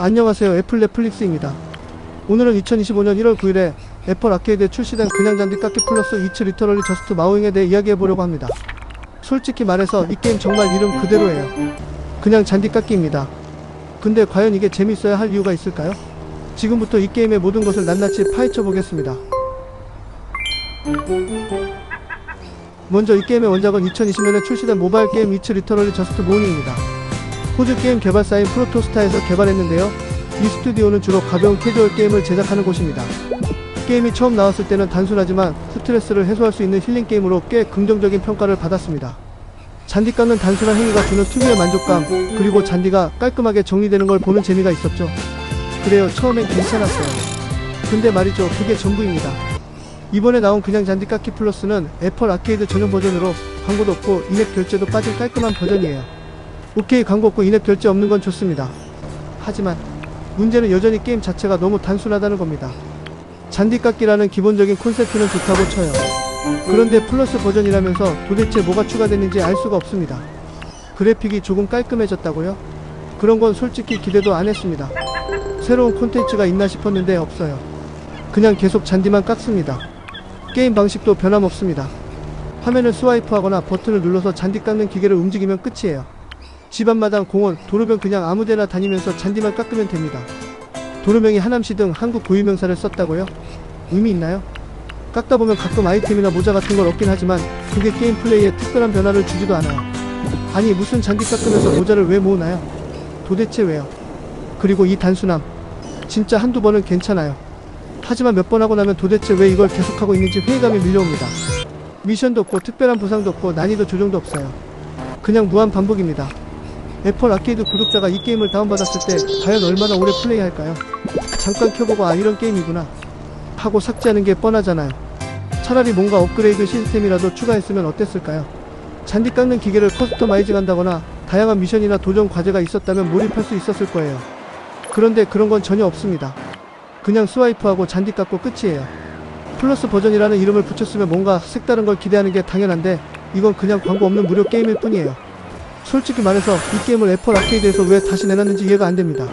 안녕하세요 애플 넷플릭스입니다. 오늘은 2025년 1월 9일에 애플 아케이드에 출시된 그냥 잔디 깎기 플러스 이츠 리터럴리 저스트 마우잉에 대해 이야기해보려고 합니다. 솔직히 말해서 이 게임 정말 이름 그대로예요. 그냥 잔디 깎기입니다. 근데 과연 이게 재밌어야 할 이유가 있을까요? 지금부터 이 게임의 모든 것을 낱낱이 파헤쳐 보겠습니다. 먼저 이 게임의 원작은 2020년에 출시된 모바일 게임 이츠 리터럴리 저스트 모닝입니다. 호주 게임 개발사인 프로토스타에서 개발했는데요. 이 스튜디오는 주로 가벼운 캐주얼 게임을 제작하는 곳입니다. 게임이 처음 나왔을 때는 단순하지만 스트레스를 해소할 수 있는 힐링 게임으로 꽤 긍정적인 평가를 받았습니다. 잔디 깎는 단순한 행위가 주는 특유의 만족감, 그리고 잔디가 깔끔하게 정리되는 걸 보는 재미가 있었죠. 그래요, 처음엔 괜찮았어요. 근데 말이죠, 그게 전부입니다. 이번에 나온 그냥 잔디 깎기 플러스는 애플 아케이드 전용 버전으로 광고도 없고 인앱 결제도 빠진 깔끔한 버전이에요. 오케이 광고 없고 인앱 결제 없는 건 좋습니다. 하지만 문제는 여전히 게임 자체가 너무 단순하다는 겁니다. 잔디 깎기라는 기본적인 콘셉트는 좋다고 쳐요. 그런데 플러스 버전이라면서 도대체 뭐가 추가됐는지 알 수가 없습니다. 그래픽이 조금 깔끔해졌다고요? 그런 건 솔직히 기대도 안 했습니다. 새로운 콘텐츠가 있나 싶었는데 없어요. 그냥 계속 잔디만 깎습니다. 게임 방식도 변함없습니다. 화면을 스와이프하거나 버튼을 눌러서 잔디 깎는 기계를 움직이면 끝이에요. 집 앞마당 공원, 도로변 그냥 아무데나 다니면서 잔디만 깎으면 됩니다. 도로명이 하남시 등 한국 고유명사를 썼다고요? 의미 있나요? 깎다 보면 가끔 아이템이나 모자 같은 걸 얻긴 하지만 그게 게임 플레이에 특별한 변화를 주지도 않아요. 아니 무슨 잔디 깎으면서 모자를 왜 모으나요? 도대체 왜요? 그리고 이 단순함 진짜 한두 번은 괜찮아요. 하지만 몇 번 하고 나면 도대체 왜 이걸 계속하고 있는지 회의감이 밀려옵니다. 미션도 없고 특별한 보상도 없고 난이도 조정도 없어요. 그냥 무한 반복입니다. 애플 아케이드 구독자가 이 게임을 다운받았을 때 과연 얼마나 오래 플레이할까요? 잠깐 켜보고 아 이런 게임이구나 하고 삭제하는 게 뻔하잖아요. 차라리 뭔가 업그레이드 시스템이라도 추가했으면 어땠을까요? 잔디 깎는 기계를 커스터마이징 한다거나 다양한 미션이나 도전 과제가 있었다면 몰입할 수 있었을 거예요. 그런데 그런 건 전혀 없습니다. 그냥 스와이프하고 잔디 깎고 끝이에요. 플러스 버전이라는 이름을 붙였으면 뭔가 색다른 걸 기대하는 게 당연한데 이건 그냥 광고 없는 무료 게임일 뿐이에요. 솔직히 말해서 이 게임을 애플 아케이드에서 왜 다시 내놨는지 이해가 안 됩니다.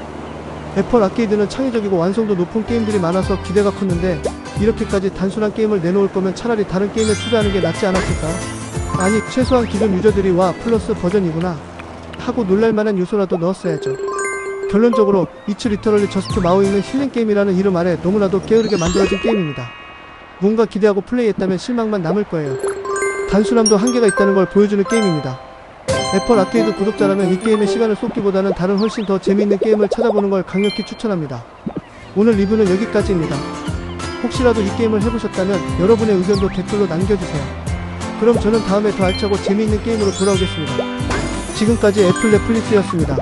애플 아케이드는 창의적이고 완성도 높은 게임들이 많아서 기대가 컸는데 이렇게까지 단순한 게임을 내놓을 거면 차라리 다른 게임에 투자하는 게 낫지 않았을까? 아니 최소한 기존 유저들이 와 플러스 버전이구나 하고 놀랄만한 요소라도 넣었어야죠. 결론적으로 이츠 리터럴리 저스트 마우이는 힐링 게임이라는 이름 아래 너무나도 게으르게 만들어진 게임입니다. 뭔가 기대하고 플레이했다면 실망만 남을 거예요. 단순함도 한계가 있다는 걸 보여주는 게임입니다. 애플 아케이드 구독자라면 이 게임에 시간을 쏟기보다는 다른 훨씬 더 재미있는 게임을 찾아보는 걸 강력히 추천합니다. 오늘 리뷰는 여기까지입니다. 혹시라도 이 게임을 해보셨다면 여러분의 의견도 댓글로 남겨주세요. 그럼 저는 다음에 더 알차고 재미있는 게임으로 돌아오겠습니다. 지금까지 애플 넷플릭스였습니다.